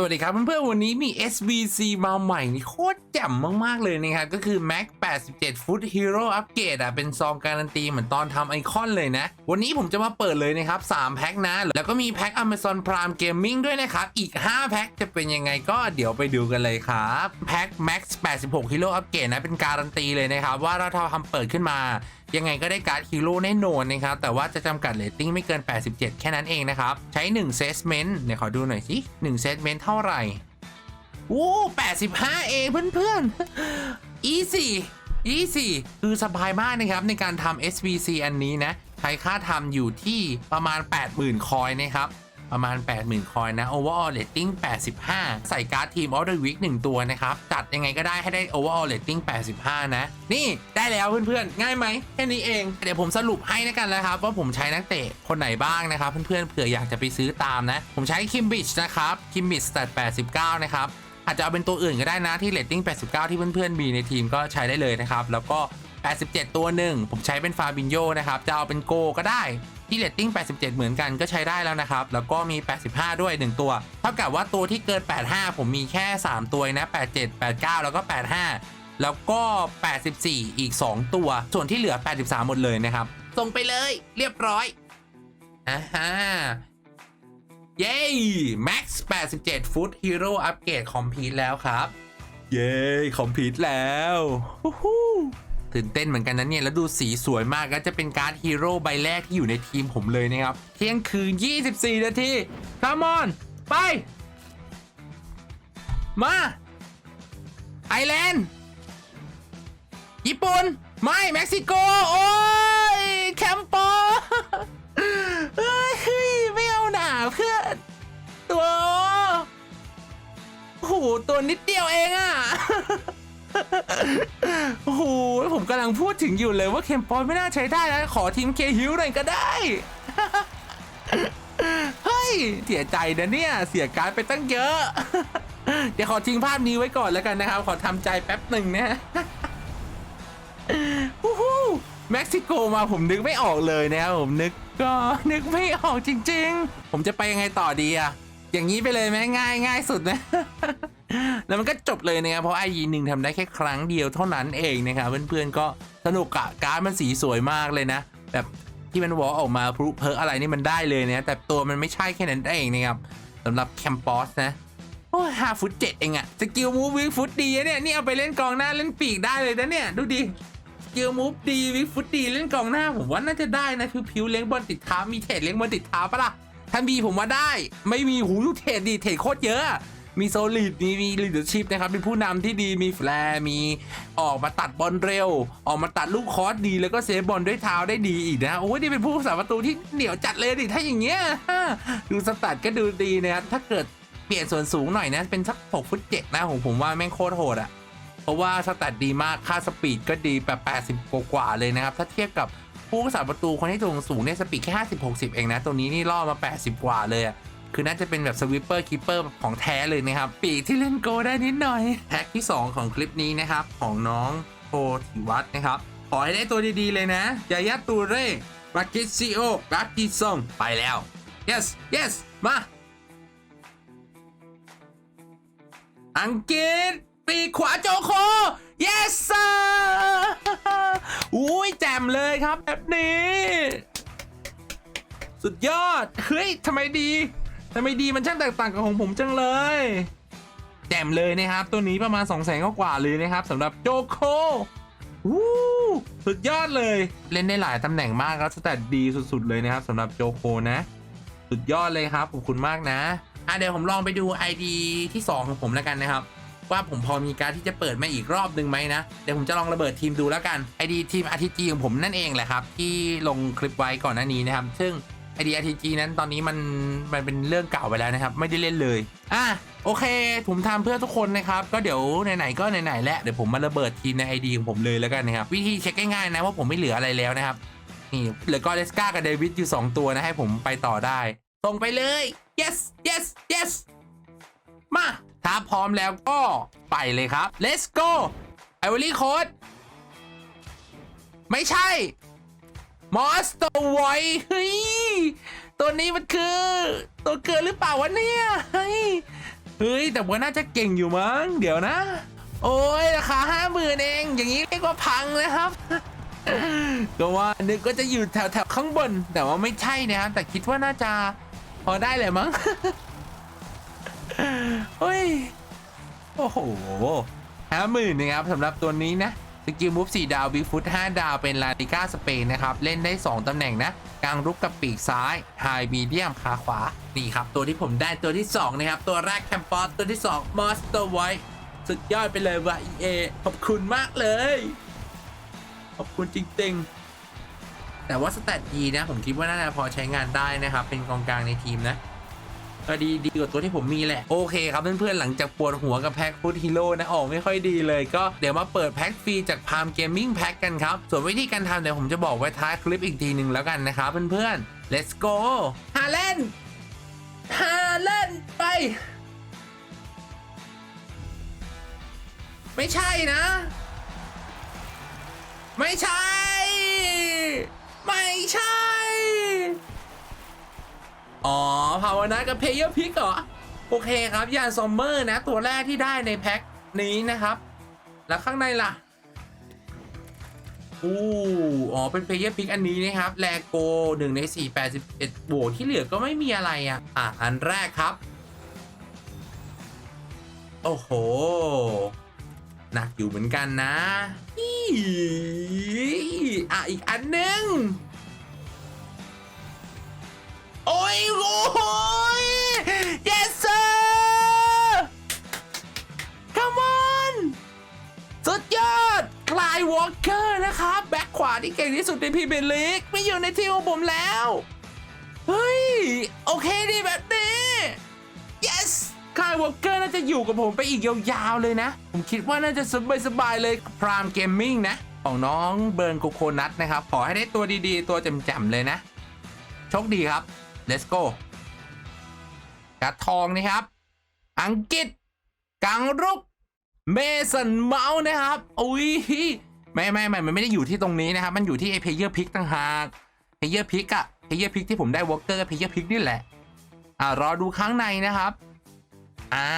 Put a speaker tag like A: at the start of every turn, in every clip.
A: สวัสดีครับเพื่อนๆวันนี้มี SBC มาใหม่นี่โคตรแจ่มมากๆเลยนะครับ ก็คือ Mac 87 Foot Hero Upgrade อะเป็นซองการันตีเหมือนตอนทำไอคอนเลยนะ วันนี้ผมจะมาเปิดเลยนะครับ 3 แพ็คนะ แล้วก็มีแพ็ค Amazon Prime Gaming ด้วยนะครับ อีก 5 แพ็คจะเป็นยังไงก็เดี๋ยวไปดูกันเลยครับ แพ็ค Max 86 Hero Upgrade นะเป็นการันตีเลยนะครับ ว่าเราทำเปิดขึ้นมา ยังไงก็ได้การ์ดฮีโร่แน่นอนนะครับ แต่ว่าจะจำกัดเรตติ้งไม่เกิน 87 แค่นั้นเองนะครับ ใช้1เซสเมนต์เนี่ยขอดูหน่อยสิ1เซสเมนต์เท่าไหร่โอ้85 เองเพื่อนๆ easy easy คือสบายมากนะครับ ในการทำ SVC อันนี้นะ ใช้ค่าทำอยู่ที่ประมาณ 80,000 คอยนะครับ ประมาณ 80,000 คอยนะ overall rating 85 ใส่การ์ดทีม of the week 1 ตัวนะครับ จัดยังไงก็ได้ให้ได้ overall rating 85 นะ นี่ได้แล้วเพื่อนๆ ง่ายไหมแค่นี้เอง เดี๋ยวผมสรุปให้นะกันนะครับ ว่าผมใช้นักเตะคนไหนบ้างนะครับ เพื่อนๆเผื่ออยากจะไปซื้อตามนะ ผมใช้คิมบิชนะครับคิมบิชสแตท89 นะครับอาจจะเอาเป็นตัวอื่นก็ได้นะที่เรตติ้ง89 ที่เพื่อนๆมีในทีมก็ใช้ได้เลยนะครับแล้วก็ 87 ตัวหนึ่ง ผมใช้เป็นฟาบินโยนะครับ จะเอาเป็นโกก็ได้ ที่เรตติ้ง 87 เหมือนกันก็ใช้ได้แล้วนะครับ แล้วก็มี 85 ด้วย 1 ตัว เท่ากับว่าตัวที่เกิน 85 ผมมีแค่ 3 ตัวนะ 87 89 แล้วก็ 85 แล้วก็ 84 อีก 2 ตัว ส่วนที่เหลือ 83 หมดเลยนะครับ ส่งไปเลยเรียบร้อยอ่าฮะเย้ Max 87 Foot Hero Upgrade Complete แล้วครับ เย้ Complete แล้วฮู้ ตื่นเต้นเหมือนกันนะเนี่ย แล้วดูสีสวยมากก็จะเป็นการ์ดฮีโร่ใบแรกที่อยู่ในทีมผมเลยนะครับ เที่ยงคืน 24 นาทีคามอน ไป มา ไอแลนด์ ญี่ปุ่น ไม่ เม็กซิโก โอ้ย แคมโปเฮ้ยเฮ้ยไม่เอาหนาเพื่อนตัวโอ้โหตัวนิดเดียวเองอะ กำลังพูดถึงอยู่เลยว่าเคมปอยไม่น่าใช้ได้นะขอทีมเคฮิวหน่อยก็ได้ เฮ้ย เสียใจนะเนี่ย เสียการไปตั้งเยอะ เดี๋ยวขอทิ้งภาพนี้ไว้ก่อนแล้วกันนะครับ ขอทำใจแป๊บหนึ่งนะฮู้ฮู้เม็กซิโกมาผมนึกไม่ออกเลยนะครับผมนึกก็นึกไม่ออกจริง ๆ ผมจะไปยังไงต่อดีอะอย่างนี้ไปเลยไหมง่ายง่ายสุดนะ แล้วมันก็จบเลยนะครับเพราะไอยีหนึ่งทำได้แค่ครั้งเดียวเท่านั้นเองนะครับเพื่อนๆก็สนุกอะการ์ดมันสีสวยมากเลยนะ แบบที่มันวอลออกมาพลุเพออะไรนี่มันได้เลยนะแต่ตัวมันไม่ใช่แค่นั้นเองนะครับสำหรับแคมปอสนะโอ้ห้าฟุตเจ็ดเองอะสกิลมูฟวิฟุตดีเนี่ยนี่เอาไปเล่นกองหน้าเล่นปีกได้เลยนะเนี่ยดูดิสกิลมูฟดีวิฟุตดีเล่นกองหน้าผมว่าน่าจะได้นะพิวๆเลี้ยงบอลติดเท้ามีเทรดเลี้ยงบอลติดเท้าปะล่ะท่านบีผมว่าได้ ไม่มีหูยูเทรดดีเทรดโคตรเยอะ มีโซลิดมีมีลีดเดอร์ชิพนะครับเป็นผู้นำที่ดีมีแฟร์มีออกมาตัดบอลเร็ว ออกมาตัดลูกคอร์สดีแล้วก็เซฟบอลด้วยเท้าได้ดีอีกนะโอ้ยนี่เป็นผู้สาประตูที่เหนียวจัดเลยดิถ้าอย่างเงี้ยดูสตัดก็ดูดีนะครับถ้าเกิดเปลี่ยนส่วนสูงหน่อยนะเป็นสัก6ฟุต7นะผมผมว่าแม่งโคตรโหดอะเพราะว่าสแตทดีมากค่าสปีดก็ดีแบบ 80 กว่ากว่าเลยนะครับ ถ้าเทียบกับผู้รักษาประตูคนที่สูงสูงเนี่ยสปีดแค่ 50 60 เองนะ ตัวนี้นี่ล่อมา 80 กว่าเลยอะ คือน่าจะเป็นแบบสวิปเปอร์คีเปอร์ของแท้เลยนะครับ ปีกที่เล่นโกได้นิดหน่อยแพ็คที่ 2 ของคลิปนี้นะครับ ของน้องโพธิวัฒน์นะครับ ขอให้ได้ตัวดีๆเลยนะยายาตูเร่บากิซิโอบากิซงไปแล้ว yes yes มา อังกฤษปีขวาโจโค yes sir อุ้ยแจ่มเลยครับแบบนี้ สุดยอด เฮ้ยทำไมดี ทำไมดีมันช่างแตกต่างกับของผมจังเลยแจ่มเลยนะครับ ตัวนี้ประมาณ2 0 0แสนกว่าเลยนะครับสำหรับโจโควู้สุดยอดเลย เล่นได้หลายตำแหน่งมากครับสแตทดีสุดๆเลยนะครับสำหรับโจโคนะ สุดยอดเลยครับขอบคุณมากนะอะเดี๋ยวผมลองไปดู ID ที่ 2 ของผมแล้วกันนะครับ ว่าผมพอมีการที่จะเปิดมาอีกรอบหนึ่งไหมนะ เดี๋ยวผมจะลองระเบิดทีมดูแล้วกัน ID ทีม RTG ของผมนั่นเองแหละครับ ที่ลงคลิปไว้ก่อนหน้านี้นะครับ ซึ่ง ID RTG นั้นตอนนี้มันมันเป็นเรื่องเก่าไปแล้วนะครับ ไม่ได้เล่นเลย อะโอเค ผมทำเพื่อทุกคนนะครับ ก็เดี๋ยวไหนๆก็ไหนๆแล้วเดี๋ยวผมมาระเบิดทีมใน ID ของผมเลยแล้วกันนะครับ วิธีเช็คง่ายๆนะว่าผมไม่เหลืออะไรแล้วนะครับ นี่เหลือกอเลสกากับเดวิดอยู่ 2 ตัวนะให้ผมไปต่อได้ส่งไปเลย yes yes yes มาถ้าพร้อมแล้วก็ไปเลยครับ let's go ไอวอรี่โค้ดไม่ใช่มอสตัวไวเฮ้ย ตัวนี้มันคือ ตัวเกินหรือเปล่าวะเนี่ยเฮ้ยเฮ้ยแต่ว่าน่าจะเก่งอยู่มั้งเดี๋ยวนะ โอ้ยราคาห้าหมื่นเอง อย่างนี้เรียกว่าพังนะครับก็ว่านึกก็จะอยู่แถวแถวๆข้างบน แต่ว่าไม่ใช่นะครับแต่คิดว่าน่าจะพอได้เลยมั้งเฮ้ยโอ้โหห้าหมื่นนะครับสำหรับตัวนี้นะสกิลมูฟ4ดาวบิ๊กฟุต5ดาวเป็นลาลิก้าสเปนนะครับ เล่นได้ 2ตำแหน่งนะ กลางรุกกับปีกซ้ายไฮมีเดียมขาขวา นี่ครับ ตัวที่ผมได้ตัวที่ 2 นะครับ ตัวแรกแคมปอสตัวที่ 2มอสเตอร์ไวสุดยอดไปเลยว่ะเอขอบคุณมากเลย ขอบคุณจริงๆ แต่ว่าสแตทดีนะ ผมคิดว่าน่าจะพอใช้งานได้นะครับ เป็นกองกลางในทีมนะ ก็ดีดีกว่าตัวที่ผมมีแหละ โอเคครับเพื่อนๆหลังจากปวดหัวกับแพ็คฟุตฮีโร่นะออกไม่ค่อยดีเลยก็เดี๋ยวมาเปิดแพ็คฟรีจากพามเกมมิ่งแพ็คกันครับ ส่วนวิธีการทำเดี๋ยวผมจะบอกไว้ท้ายคลิปอีกทีหนึ่งแล้วกันนะครับเพื่อนๆ let's go ฮาเล่นฮาเล่นไป ไม่ใช่นะ ไม่ใช่ ไม่ใช่ อ๋อภาวนากับเพย์เยอร์พิกเหรอ โอเคครับยานซอมเมอร์นะ ตัวแรกที่ได้ในแพ็คนี้นะครับ แล้วข้างในล่ะอู้อ๋อ เป็นเพย์เยอร์พิกอันนี้นะครับ แลโกหนึ่งใน4 81โบที่เหลือก็ไม่มีอะไรอะ อะ อันแรกครับ โอ้โห หนักอยู่เหมือนกันนะอีอะ อีกอันหนึ่ง โอ้ยโอ้ย yes sir come on สุดยอดคลายวอลเกอร์นะครับ แบ็คขวาที่เก่งที่สุดในพรีเมียร์ลีกไม่อยู่ในทีมของผมแล้ว เฮ้ย โอเคดีแบบนี้ yes คลายวอลเกอร์น่าจะอยู่กับผมไปอีกยาวๆเลยนะ ผมคิดว่าน่าจะสบายๆเลยพรามเกมมิ่งนะ ของน้องเบิร์นโคโคนัทนะครับ ขอให้ได้ตัวดีๆ ตัวจ่มๆเลยนะ โชคดีครับ let's go กระทองนะครับ อังกฤษกังรุกเมสันเมาส์นะครับอุ้ยไม่ไม่ไม่มันไม่ได้อยู่ที่ตรงนี้นะครับ มันอยู่ที่ไอเพเยอร์พิกต่างหากเพเยอร์พิกอะเพเยอร์พิกที่ผมได้วอลเกอร์เพเยอร์พิกนี่แหละ อ่ารอดูข้างในนะครับ อ่า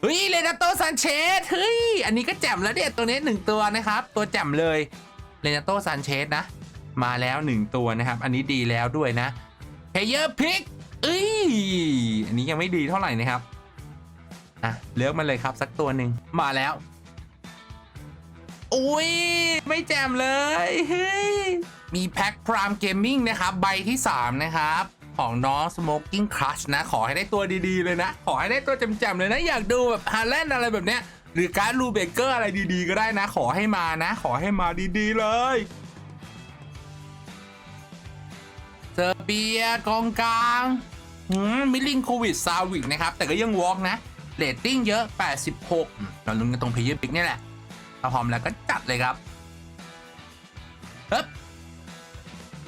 A: เฮ้ยเลนาโตซันเชสเฮ้ยอันนี้ก็แจ่มแล้วเนี่ยตัวนี้หนึ่งตัวนะครับ ตัวแจ่มเลยเลนาโตซันเชสนะ มาแล้วหนึ่งตัวนะครับ อันนี้ดีแล้วด้วยนะ เพเยอร์พิกเอ้ยอันนี้ยังไม่ดีเท่าไหร่นะครับ อะ เลือกมาเลยครับสักตัวหนึ่งมาแล้ว อุ้ย ไม่แจมเลยเฮ้ยมีแพ็คพรามเกมมิ่งนะครับ ใบที่ 3 นะครับ ของน้อง Smoking Crush นะ ขอให้ได้ตัวดีๆเลยนะ ขอให้ได้ตัวแจมๆเลยนะ อยากดูแบบฮาร์แลนด์อะไรแบบเนี้ยหรือการดรูเบเกอร์อะไรดีๆ ก็ได้นะ ขอให้มานะ ขอให้มาดีๆเลย เซอร์เบียกองกลางมิลลิงโควิดซาวิกนะครับ แต่ก็ยังวอล์กนะเรตติ้งเยอะ 86 เราลุ้นกันตรงเพย์เยอร์พิกนี่แหละถ้าพร้อมแล้วก็จัดเลยครับเฮ้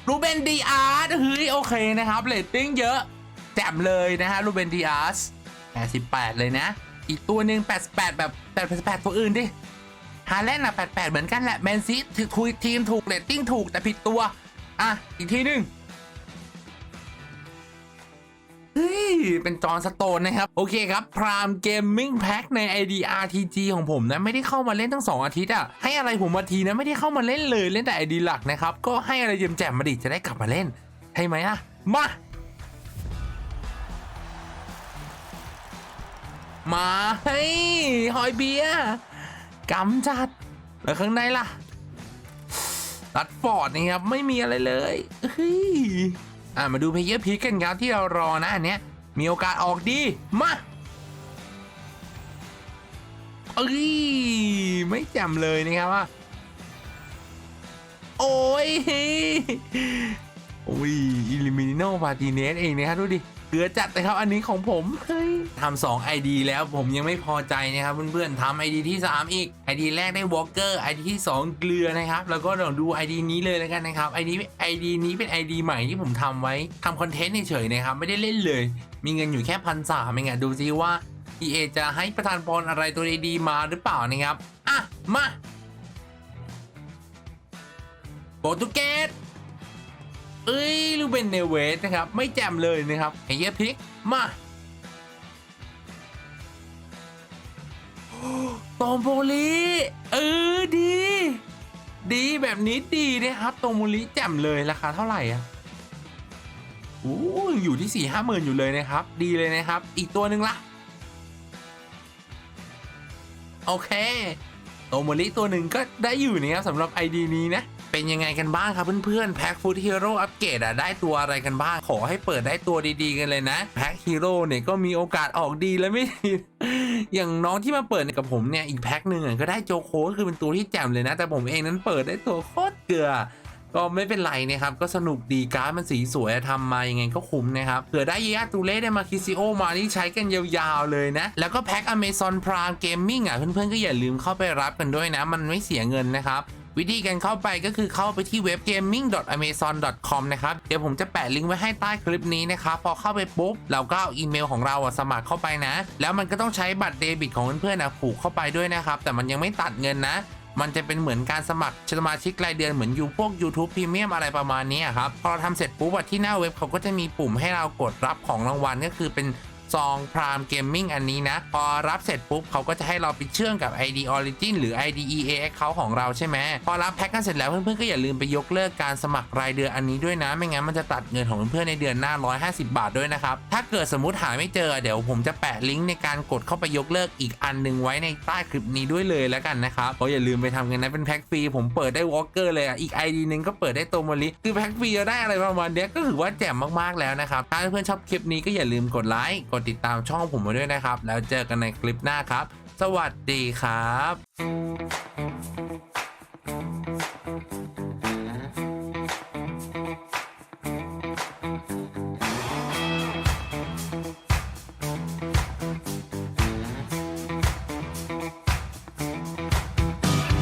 A: รูเบนดีอาร์เฮ้ยโอเคนะครับเรตติ้งเยอะแจ่มเลยนะฮะรูเบนดีอาร์ส88 เลยนะ อีกตัวหนึ่ง88 แบบ 88 ตัวอื่นดิฮาแลนด์อะ88 เหมือนกันแหละแมนซีถูกทีมถูกเรตติ้งถูกแต่ผิดตัว อะ อีกทีหนึ่ง เป็นจอนสโตนนะครับ โอเคครับพรามเกมมิ่งแพ็คใน ID RTG ของผมนะ ไม่ได้เข้ามาเล่นตั้ง 2 อาทิตย์อะ ให้อะไรผมมาทีนะ ไม่ได้เข้ามาเล่นเลยเล่นแต่ ID หลักนะครับ ก็ให้อะไรเยี่ยมแจ่มมาดิจะได้กลับมาเล่นใช่ไหมล่ะ มามาเฮ้ยหอยเบียกำจัด แล้วข้างในล่ะรัดฟอร์ดนะครับ ไม่มีอะไรเลยเฮ้ยอะมาดูเพย์เยอร์พีกันครับที่เรารอนะอันเนี้ย มีโอกาสออกดี มาเอ้ยไม่แจมเลยนะครับว่าโอ้ย อ้ยอิลิมิโนปาติเนสเองนะครับดูดิเกลือจัดเลยครับอันนี้ของผมเฮ้ยทำสอง ID แล้วผมยังไม่พอใจนะครับเพื่อนๆทำ ID ที่ 3 อีก ID แรกได้วอลเกอร์ ID ที่ 2 เกลือนะครับ แล้วก็เดี๋ยวดู ID นี้เลยแล้วกันนะครับ ID ID นี้เป็น ID ใหม่ที่ผมทำไว้ทำคอนเทนต์เฉยๆนะครับ ไม่ได้เล่นเลย มีเงินอยู่แค่พันสามเองอะดูซิว่า EA จะให้ประธานพรอะไรตัวดีๆมาหรือเปล่านะครับอะมาโปรตุเกส เอ้ยลูเบนเนเวสนะครับ ไม่แจ่มเลยนะครับเฮเยอร์พิกมาโตโมลิเออดี ดีแบบนี้ดีนะครับโตโมลิแจ่มเลยราคาเท่าไหร่อะโอ้อยู่ที่สี่ห้าหมื่นอยู่เลยนะครับ ดีเลยนะครับ อีกตัวหนึ่งละโอเคโตโมริตัวหนึ่งก็ได้อยู่นะครับสำหรับ ID นี้นะ เป็นยังไงกันบ้างครับเพื่อนๆแพ็คฟูดฮีโร่อัปเกรดอะได้ตัวอะไรกันบ้าง ขอให้เปิดได้ตัวดีๆกันเลยนะแพ็คฮีโร่เนี่ยก็มีโอกาสออกดีและไม่ดีอย่างน้องที่มาเปิดกับผมเนี่ยอีกแพ็คหนึ่งก็ได้โจโคก็คือเป็นตัวที่แจ่มเลยนะ แต่ผมเองนั้นเปิดได้ตัวโคตรเกลือก็ไม่เป็นไรนะครับ ก็สนุกดีการ์ดมันสีสวยทำมายังไงก็คุ้มนะครับเผื่อได้ยาตูเล่ได้มาคิซิโอมานี่ใช้กันยาวๆเลยนะ แล้วก็แพ็ค Amazon Prime Gaming อะเพื่อนๆก็อย่าลืมเข้าไปรับกันด้วยนะ มันไม่เสียเงินนะครับ วิธีการเข้าไปก็คือเข้าไปที่เว็บ gaming.amazon.com นะครับ เดี๋ยวผมจะแปะลิงก์ไว้ให้ใต้คลิปนี้นะครับ พอเข้าไปปุ๊บ เราก็เอาอีเมลของเราสมัครเข้าไปนะ แล้วมันก็ต้องใช้บัตรเดบิตของเพื่อนๆนะผูกเข้าไปด้วยนะครับ แต่มันยังไม่ตัดเงินนะมันจะเป็นเหมือนการสมัครสมาชิกรายเดือนเหมือนอยู่พวก YouTube Premium อะไรประมาณนี้ครับ พอเราทำเสร็จปุ๊บที่หน้าเว็บเขาก็จะมีปุ่มให้เรากดรับของรางวัลก็คือเป็น ซองพรามเกมมิ่งอันนี้นะ พอรับเสร็จปุ๊บเขาก็จะให้เราไปเชื่อมกับ ID Origin หรือ ID EA Account ของเราใช่ไหมพอรับแพ็กกันเสร็จแล้วเพื่อนๆก็อย่าลืมไปยกเลิกการสมัครรายเดือนอันนี้ด้วยนะ ไม่งั้นมันจะตัดเงินของเพื่อนๆในเดือนหน้า 150 บาทด้วยนะครับ ถ้าเกิดสมมติหาไม่เจอเดี๋ยวผมจะแปะลิงก์ในการกดเข้าไปยกเลิกอีกอันหนึงไว้ในใต้คลิปนี้ด้วยเลยแล้วกันนะครับเพราะอย่าลืมไปทำกันนะเป็นแพ็กฟรีผมเปิดได้วอล์กเกอร์เลยอะอีก ID หนึงก็เปิดได้โตโมลิคือแพ็กฟรีเราได้อะไรประมาณนี้ก็ถือว่าแจ่มมากๆแล้วนะครับถ้าเพื่อนๆชอบคลิปนี้ก็อย่าลืมกดไลค์กดติดตามช่องผมมาด้วยนะครับ แล้วเจอกันในคลิปหน้าครับ สวัสดีครับ